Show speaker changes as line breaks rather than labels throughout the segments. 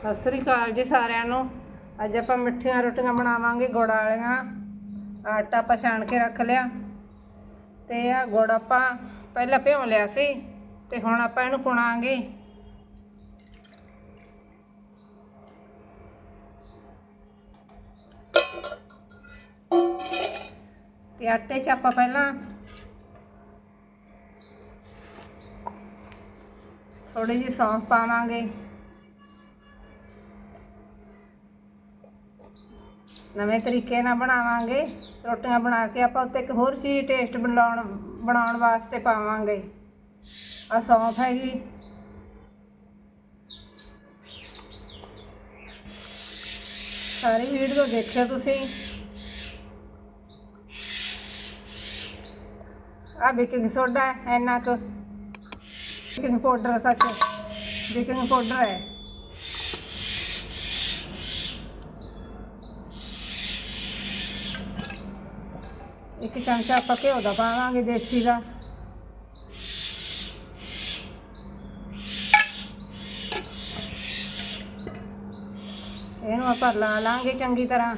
ਸਤਿ ਸ੍ਰੀ ਅਕਾਲ ਜੀ ਸਾਰਿਆਂ ਨੂੰ। ਅੱਜ ਆਪਾਂ ਮਿੱਠੀਆਂ ਰੋਟੀਆਂ ਬਣਾਵਾਂਗੇ, ਗੁੜ ਵਾਲੀਆਂ। ਆਟਾ ਆਪਾਂ ਛਾਣ ਕੇ ਰੱਖ ਲਿਆ। ਤੇ ਆ ਗੁੜ ਆਪਾਂ ਪਹਿਲਾਂ ਭਿਉਂ ਲਿਆ ਸੀ ਤੇ ਹੁਣ ਆਪਾਂ ਇਹਨੂੰ ਪੁਣਾਂਗੇ। ਤੇ ਆਟੇ 'ਚ ਆਪਾਂ ਪਹਿਲਾਂ ਥੋੜੀ ਜਿਹੀ ਸੌਂਫ ਪਾਵਾਂਗੇ। ਨਵੇਂ ਤਰੀਕੇ ਨਾਲ ਬਣਾਵਾਂਗੇ, ਰੋਟੀਆਂ ਬਣਾ ਕੇ ਆਪਾਂ ਉੱਤੇ ਇੱਕ ਹੋਰ ਚੀਜ਼ ਟੇਸਟ ਬਣਾਉਣ ਬਣਾਉਣ ਵਾਸਤੇ ਪਾਵਾਂਗੇ। ਆ ਸੌਂਫ ਹੈਗੀ। ਸਾਰੀ ਵੀਡੀਓ ਦੇਖਿਓ ਤੁਸੀਂ। ਆ ਬੇਕਿੰਗ ਸੋਡਾ ਇੰਨਾ ਕੁ। ਬੇਕਿੰਗ ਪਾਊਡਰ ਸੱਚ ਬੇਕਿੰਗ ਪਾਊਡਰ ਹੈ। ਇੱਕ ਚਮਚਾ ਆਪਾਂ ਘਿਓ ਦਾ ਪਾਵਾਂਗੇ ਦੇਸੀ ਦਾ। ਇਹਨੂੰ ਆਪਾਂ ਲਾ ਲਾਂਗੇ ਚੰਗੀ ਤਰ੍ਹਾਂ।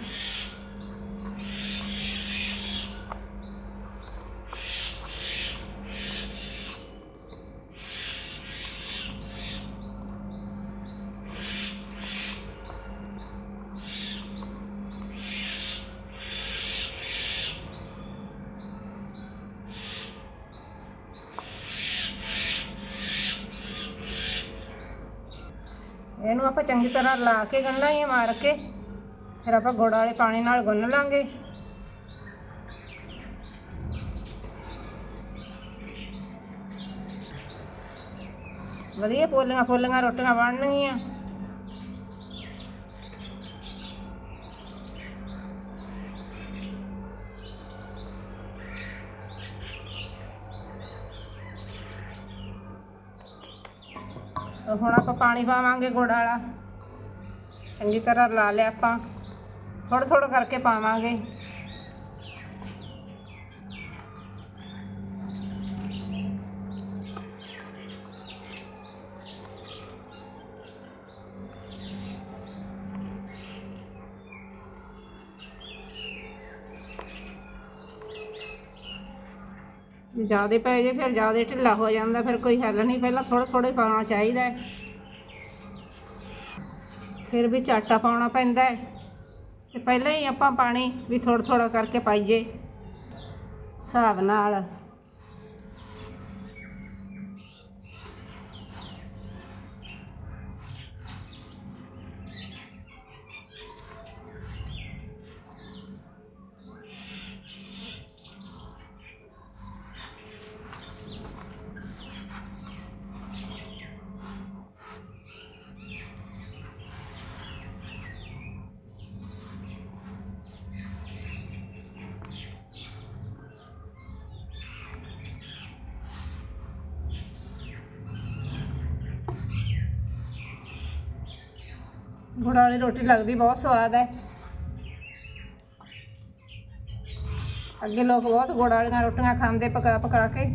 ਆਪਾਂ ਚੰਗੀ ਤਰ੍ਹਾਂ ਲਾ ਕੇ ਗੰਢਾਂ ਹੀ ਮਾਰ ਕੇ, ਫਿਰ ਆਪਾਂ ਗੁੜ ਵਾਲੇ ਪਾਣੀ ਨਾਲ ਗੁੰਨ ਲਾਂਗੇ। ਵਧੀਆ ਪੋਲੀਆਂ ਪੋਲੀਆਂ ਰੋਟੀਆਂ ਬਣਨਗੀਆਂ। ਹੁਣ ਆਪਾਂ ਪਾਣੀ ਪਾਵਾਂਗੇ ਗੁੜ ਵਾਲਾ। ਚੰਗੀ ਤਰ੍ਹਾਂ ਲਾ ਲਿਆ ਆਪਾਂ। ਥੋੜਾ ਥੋੜਾ ਕਰਕੇ ਪਾਵਾਂਗੇ। ਜ਼ਿਆਦਾ ਪੈ ਜੇ, ਫਿਰ ਜ਼ਿਆਦਾ ਢਿੱਲਾ ਹੋ ਜਾਂਦਾ, ਫਿਰ ਕੋਈ ਹੱਲ ਨਹੀਂ। ਪਹਿਲਾਂ ਥੋੜਾ ਥੋੜਾ ਪਾਉਣਾ ਚਾਹੀਦਾ ਹੈ। ਫਿਰ ਵੀ ਆਟਾ ਪਾਉਣਾ ਪੈਂਦਾ ਹੈ। ਤੇ ਪਹਿਲਾਂ ਹੀ ਆਪਾਂ ਪਾਣੀ ਵੀ ਥੋੜਾ ਥੋੜਾ ਕਰਕੇ ਪਾਈਏ। ਹਿਸਾਬ ਨਾਲ। ਗੁੜ ਵਾਲੀ ਰੋਟੀ ਲੱਗਦੀ, ਬਹੁਤ ਸਵਾਦ ਹੈ। ਅੱਗੇ ਲੋਕ ਬਹੁਤ ਗੁੜ ਵਾਲੀਆਂ ਰੋਟੀਆਂ ਖਾਂਦੇ, ਪਕਾ ਪਕਾ ਕੇ।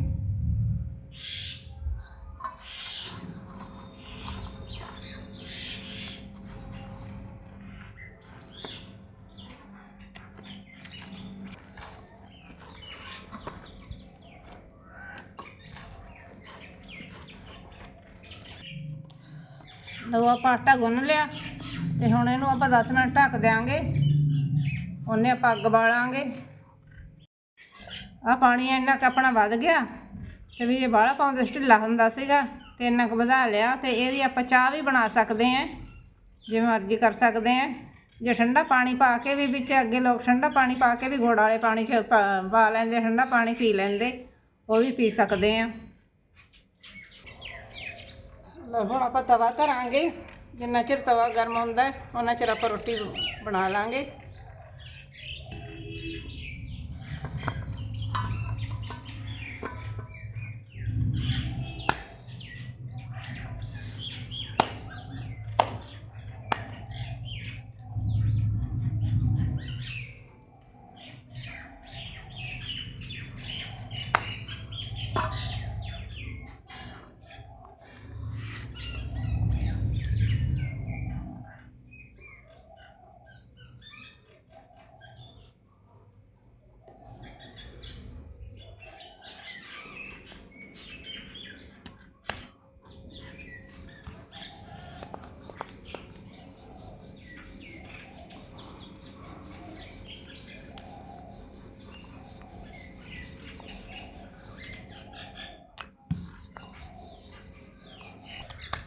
ਲਓ ਆਪਾਂ ਆਟਾ ਗੁੰਨ ਲਿਆ। ਤੇ ਹੁਣ ਇਹਨੂੰ ਆਪਾਂ 10 ਮਿੰਟ ਢੱਕ ਦਿਆਂਗੇ। ਉਹਨੇ ਆਪਾਂ ਅੱਗ ਬਾਲਾਂਗੇ। ਆ ਪਾਣੀ ਇੰਨਾ ਕੁ ਆਪਣਾ ਵੱਧ ਗਿਆ ਤੇ ਵੀ ਇਹ ਬਾਹਲਾ ਪਾਉਂਦੇ ਸੀ ਢਿੱਲਾ ਹੁੰਦਾ ਸੀਗਾ ਤੇ ਇੰਨਾ ਕੁ ਵਧਾ ਲਿਆ ਤੇ ਇਹਦੀ ਆਪਾਂ ਚਾਹ ਵੀ ਬਣਾ ਸਕਦੇ ਆਂ ਜਿਵੇਂ ਮਰਜ਼ੀ ਕਰ ਸਕਦੇ ਆਂ ਜੇ ਠੰਡਾ ਪਾਣੀ ਪਾ ਕੇ ਵੀ ਵਿੱਚ ਅੱਗੇ ਲੋਕ ਠੰਡਾ ਪਾਣੀ ਪਾ ਕੇ ਵੀ ਗੁੜ ਵਾਲੇ ਪਾਣੀ 'ਚ ਪਾ- ਪਾ ਲੈਂਦੇ, ਠੰਡਾ ਪਾਣੀ ਪੀ ਲੈਂਦੇ, ਉਹ ਵੀ ਪੀ ਸਕਦੇ ਆਂ ਲਓ ਹੁਣ ਆਪਾਂ ਤਵਾ ਧਰਾਂਗੇ। ਜਿੰਨਾ ਚਿਰ ਤਵਾ ਗਰਮ ਹੁੰਦਾ ਉਹਨਾਂ ਚਿਰ ਆਪਾਂ ਰੋਟੀ ਬਣਾ ਲਾਂਗੇ।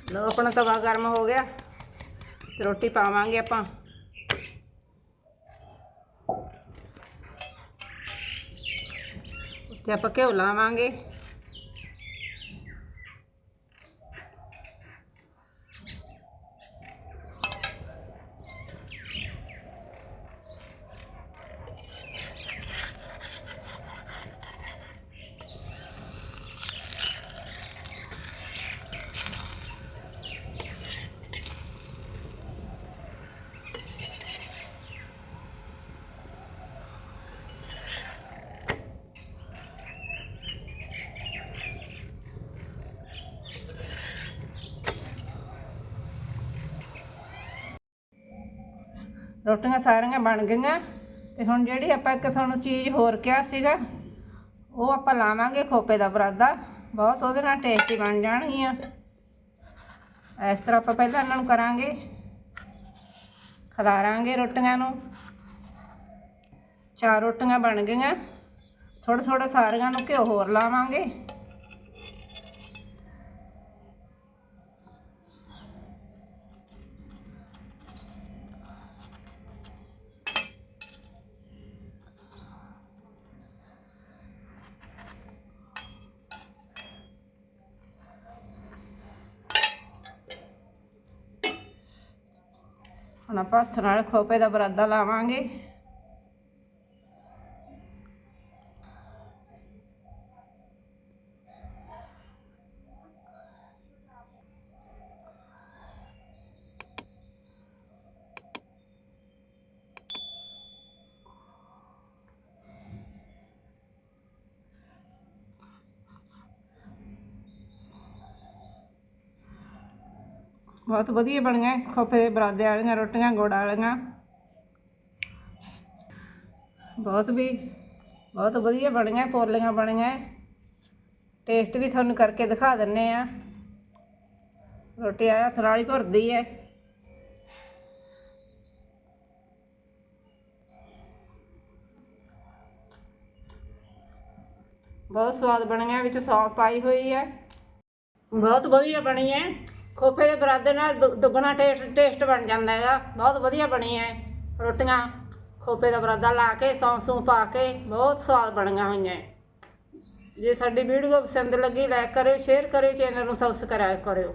ਲੋ ਆਪਣਾ ਤਵਾ ਗਰਮ ਹੋ ਗਿਆ। ਤੇ ਰੋਟੀ ਪਾਵਾਂਗੇ ਆਪਾਂ। ਤੇ ਆਪਾਂ ਘਿਓ ਲਾਵਾਂਗੇ। ਰੋਟੀਆਂ ਸਾਰੀਆਂ ਬਣ ਗਈਆਂ। ਤੇ ਹੁਣ ਜਿਹੜੀ ਆਪਾਂ ਇੱਕ ਤੁਹਾਨੂੰ ਚੀਜ਼ ਹੋਰ ਕਿਹਾ ਸੀਗਾ, ਉਹ ਆਪਾਂ ਲਾਵਾਂਗੇ ਖੋਪੇ ਦਾ ਬਰਾਦਾ। ਬਹੁਤ ਉਹਦੇ ਨਾਲ ਟੇਸਟੀ ਬਣ ਜਾਣਗੀਆਂ। ਇਸ ਤਰ੍ਹਾਂ ਆਪਾਂ ਪਹਿਲਾਂ ਇਹਨਾਂ ਨੂੰ ਕਰਾਂਗੇ। ਖਲਾਰਾਂਗੇ ਰੋਟੀਆਂ ਨੂੰ। ਚਾਰ ਰੋਟੀਆਂ ਬਣ ਗਈਆਂ। ਥੋੜਾ ਥੋੜਾ ਸਾਰੀਆਂ ਨੂੰ ਘਿਓ ਹੋਰ ਲਾਵਾਂਗੇ। ਹੁਣ ਆਪਾਂ ਹੱਥ ਨਾਲ ਖੋਪੇ ਦਾ ਬਰਾਦਾ ਲਾਵਾਂਗੇ। ਬਹੁਤ ਵਧੀਆ ਬਣੀਆਂ ਖੋਪੇ ਦੇ ਬਰਾਦੇ ਵਾਲੀਆਂ, ਰੋਟੀਆਂ, ਗੁੜ ਵਾਲੀਆਂ। ਬਹੁਤ ਵੀ, ਬਹੁਤ ਵਧੀਆ ਬਣੀਆਂ ਪੋਲੀਆਂ ਬਣੀਆਂ ਟੇਸਟ ਵੀ ਤੁਹਾਨੂੰ ਕਰਕੇ ਦਿਖਾ ਦਿੰਨੇ ਆ। ਰੋਟੀ ਆਇਆ ਹੱਥ ਨਾਲ ਹੀ ਭੁਰਦੀ ਹੈ ਬਹੁਤ ਸਵਾਦ ਬਣੀਆਂ, ਵਿੱਚ ਸੌਂਫ ਪਾਈ ਹੋਈ ਹੈ ਬਹੁਤ ਵਧੀਆ ਬਣੀ ਹੈ ਖੋਪੇ ਦੇ ਬਰਾਦੇ ਨਾਲ ਦੁ- ਦੁੱਗਣਾ ਟੇਸਟ ਟੇਸਟ ਬਣ ਜਾਂਦਾ ਹੈਗਾ। ਬਹੁਤ ਵਧੀਆ ਬਣੀ ਹੈ ਰੋਟੀਆਂ। ਖੋਪੇ ਦਾ ਬਰਾਦਾ ਲਾ ਕੇ ਸੌਂ ਸੂੰ ਪਾ ਕੇ, ਬਹੁਤ ਸਵਾਦ ਬਣੀਆਂ ਹੋਈਆਂ। ਹੈ। ਜੇ ਸਾਡੀ ਵੀਡੀਓ ਪਸੰਦ ਲੱਗੀ ਲਾਈਕ ਕਰਿਓ ਸ਼ੇਅਰ ਕਰਿਓ ਚੈਨਲ ਨੂੰ ਸਬਸਕ੍ਰਾਈਬ ਕਰਿਓ।